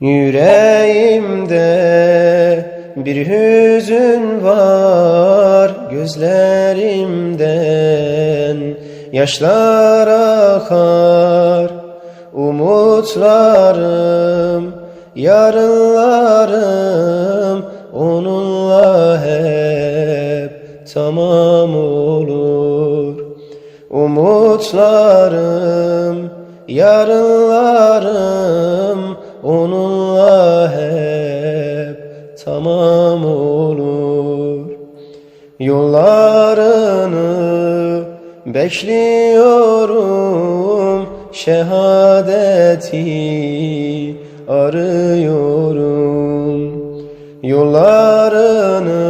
Yüreğimde bir hüzün var Gözlerimden. Yaşlar akar Umutlarım, yarınlarım Onunla hep tamam olur. Umutlarım, yarınlarım onunla hep tamam olur. Yollarını bekliyorum, şehadeti arıyorum. Yollarını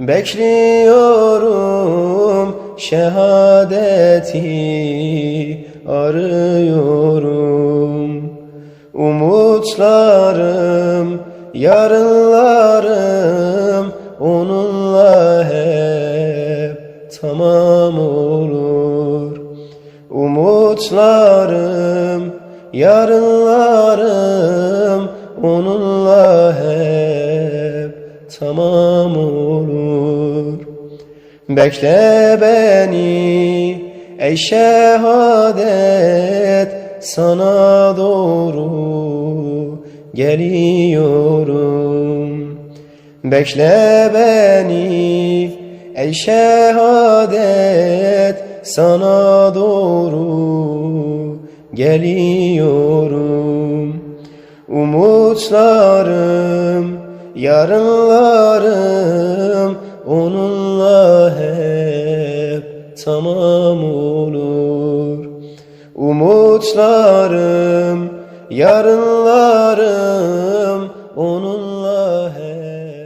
bekliyorum, şehadeti arıyorum. Umutlarım, yarınlarım onunla hep tamam olur. Umutlarım, yarınlarım onunla hep tamam olur. Bekle beni ey şehadet sana doğru geliyorum. Bekle beni ey şehadet sana doğru geliyorum. Umutlarım, yarınlarım onunla hep tamam olur. Umutlarım, Yarınlarım onunla hep